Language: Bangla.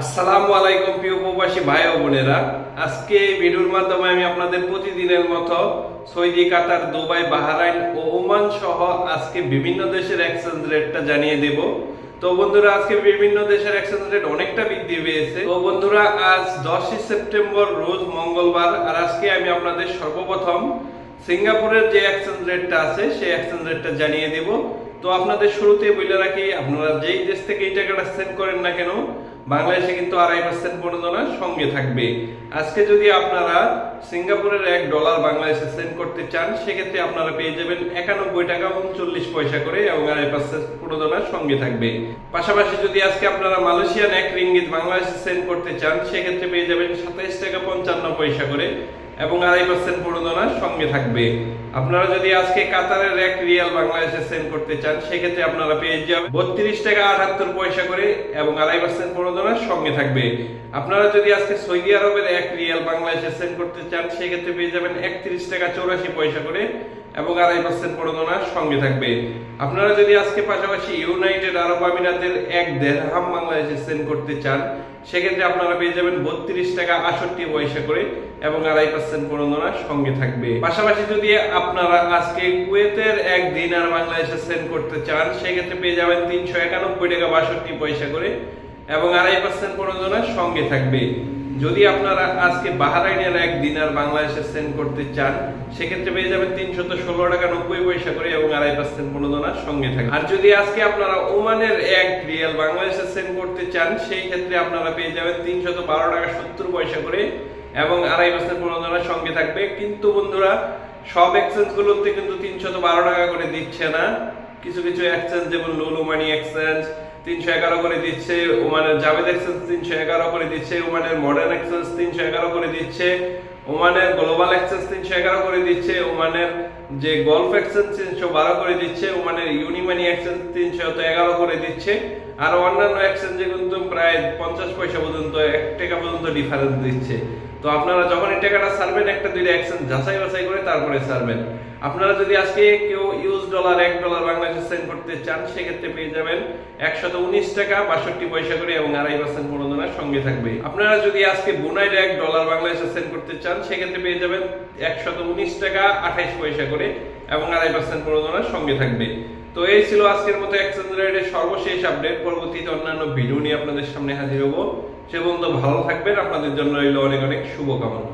আসসালামু আলাইকুম প্রিয় প্রবাসী ভাই ও বোনেরা। আজকে এই ভিডিওর মাধ্যমে আমি আপনাদের প্রতিদিনের মতো সৌদি, কাতার, দুবাই, বাহরাইন ও ওমান সহ আজকে বিভিন্ন দেশের এক্সচেঞ্জ রেটটা জানিয়ে দেব। তো বন্ধুরা, আজকে বিভিন্ন দেশের এক্সচেঞ্জ রেট অনেকটা বৃদ্ধি পেয়েছে। তো বন্ধুরা, আজ দশই সেপ্টেম্বর, রোজ মঙ্গলবার, আর আজকে আমি আপনাদের সর্বপ্রথম সিঙ্গাপুরের যে এক্সচেঞ্জ রেটটা আছে, সেই এক্সচেঞ্জ রেটটা জানিয়ে দেব। তো আপনাদের শুরুতে বলে রাখি, আপনারা যেই দেশ থেকে এই টাকাটা সেন্ড করেন না কেন, বাংলাদেশে কিন্তু আড়াই পার্সেন্ট প্রণোদনা সঙ্গে থাকবে। আজকে যদি আপনারা সিঙ্গাপুরের এক ডলার বাংলাদেশে সেন্ড করতে চান, সেক্ষেত্রে আপনারা পেয়ে যাবেন একানব্বই টাকা উনচল্লিশ পয়সা করে এবং আড়াই পার্সেন্ট প্রণোদনা সঙ্গে থাকবে। পাশাপাশি যদি আজকে আপনারা মালয়েশিয়ান এক রিঙ্গিত বাংলাদেশে সেন্ড করতে চান, সেক্ষেত্রে পেয়ে যাবেন সাতাইশ টাকা পঞ্চান্ন পয়সা করে। এবং আড়াই পার্সেন্ট প্রণোদনা সঙ্গে থাকবে। আপনারা যদি আজকে কাতারের এক রিয়াল বাংলাদেশে সেন্ড করতে চান, সেক্ষেত্রে আপনারা পেয়ে যাবেন বত্রিশ টাকা আটাত্তর পয়সা করে এবং আড়াই পার্সেন্ট প্রণোদনা সঙ্গে থাকবে। আপনারা যদি আজকে সৌদি আরবের এক রিয়াল বাংলাদেশে সেন্ড করতে চান, সেক্ষেত্রে পেয়ে যাবেন একত্রিশ টাকা চৌরাশি পয়সা করে এবং আড়াই পার্সেন্ট প্রণোদনা সঙ্গে থাকবে। আপনারা যদি আজকে পাশাপাশি ইউনাইটেড আরব আমিরাতের এক দেড়হাম বাংলাদেশে সেন্ড করতে চান সেক্ষেত্রে আপনারা পেয়ে যাবেন বত্রিশ টাকা আষট্টি পয়সা করে এবং আড়াই পার্সেন্ট প্রণোদনা সঙ্গে থাকবে। পাশাপাশি যদি আপনারা আজকে কুয়েতের এক দিন আর বাংলাদেশে সেন্ড করতে চান, সেক্ষেত্রে পেয়ে যাবেন তিনশো একানব্বই টাকা বাষট্টি পয়সা করে এবং আড়াই পার্সেন্ট প্রণোদনা সঙ্গে থাকবে। যদি আপনারা আজকে বাহারাইনের এক দিনার বাংলাদেশে সেন্ড করতে চান, সেক্ষেত্রে পেয়ে যাবেন তিনশত ষোলো টাকা নব্বই পয়সা করে এবং আড়াই পার্সেন্ট প্রণোদনা সঙ্গে থাকে আর যদি আজকে আপনারা ওমানের এক রিয়াল বাংলাদেশে সেন্ড করতে চান, সেই ক্ষেত্রে আপনারা পেয়ে যাবেন তিনশত বারো টাকা সত্তর পয়সা করে এবং আড়াই পার্সেন্ট প্রণোদনা সঙ্গে থাকবে। কিন্তু বন্ধুরা, সব এক্সচেঞ্জ গুলোতে কিন্তু তিনশত বারো টাকা করে দিচ্ছে না। কিছু কিছু এক্সচেঞ্জ যেমন লুলু মানি এক্সচেঞ্জ তিনশো এগারো করে দিচ্ছে, ওমানের জাভেদ এক্সচেঞ্জ তিনশো এগারো করে দিচ্ছে, ওমানের মডার্ন এক্সচেঞ্জ তিনশো এগারো করে দিচ্ছে ওমানের গ্লোবাল এক্সচেঞ্জ তিনশো এগারো করে দিচ্ছে, ওমানের যে গলফ এক্সচেঞ্জ তিনশো বারো করে দিচ্ছে, ওমানের ইউনিমানি এক্সচেঞ্জ তিনশো এগারো করে দিচ্ছে, আর অন্যান্য এক্সচেঞ্জে কিন্তু প্রায় পঞ্চাশ পয়সা পর্যন্ত, এক টাকা পর্যন্ত ডিফারেন্স দিচ্ছে। তো আপনারা যখন এই টাকাটা সারবেন, একটা দুইটা এক্সচেঞ্জ যাচাই বাছাই করে তারপরে সারবেন। আপনারা যদি আজকে কেউ ইউজ ডলার, এক ডলার বাংলাদেশে সেন্ড করতে চান, সেক্ষেত্রে পেয়ে যাবেন একশত উনিশ টাকা, বাষট্টি পয়সা করে এবং আড়াই পার্সেন্ট প্রণোদনা সঙ্গে থাকবে। আপনারা যদি আজকে বুনাইর এক ডলার বাংলাদেশে সেন্ড করতে চান সেক্ষেত্রে পেয়ে যাবেন একশত উনিশ টাকা আঠাইশ পয়সা করে এবং আড়াই পার্সেন্ট প্রণোদনা সঙ্গে থাকবে। তো এই ছিল আজকের মতো এক্সচেঞ্জ রেটের সর্বশেষ আপডেট পরবর্তীতে অন্যান্য ভিডিও নিয়ে আপনাদের সামনে হাজির হব। সে বন্ধু ভালো থাকবেন। আপনাদের জন্য রইল অনেক অনেক শুভকামনা।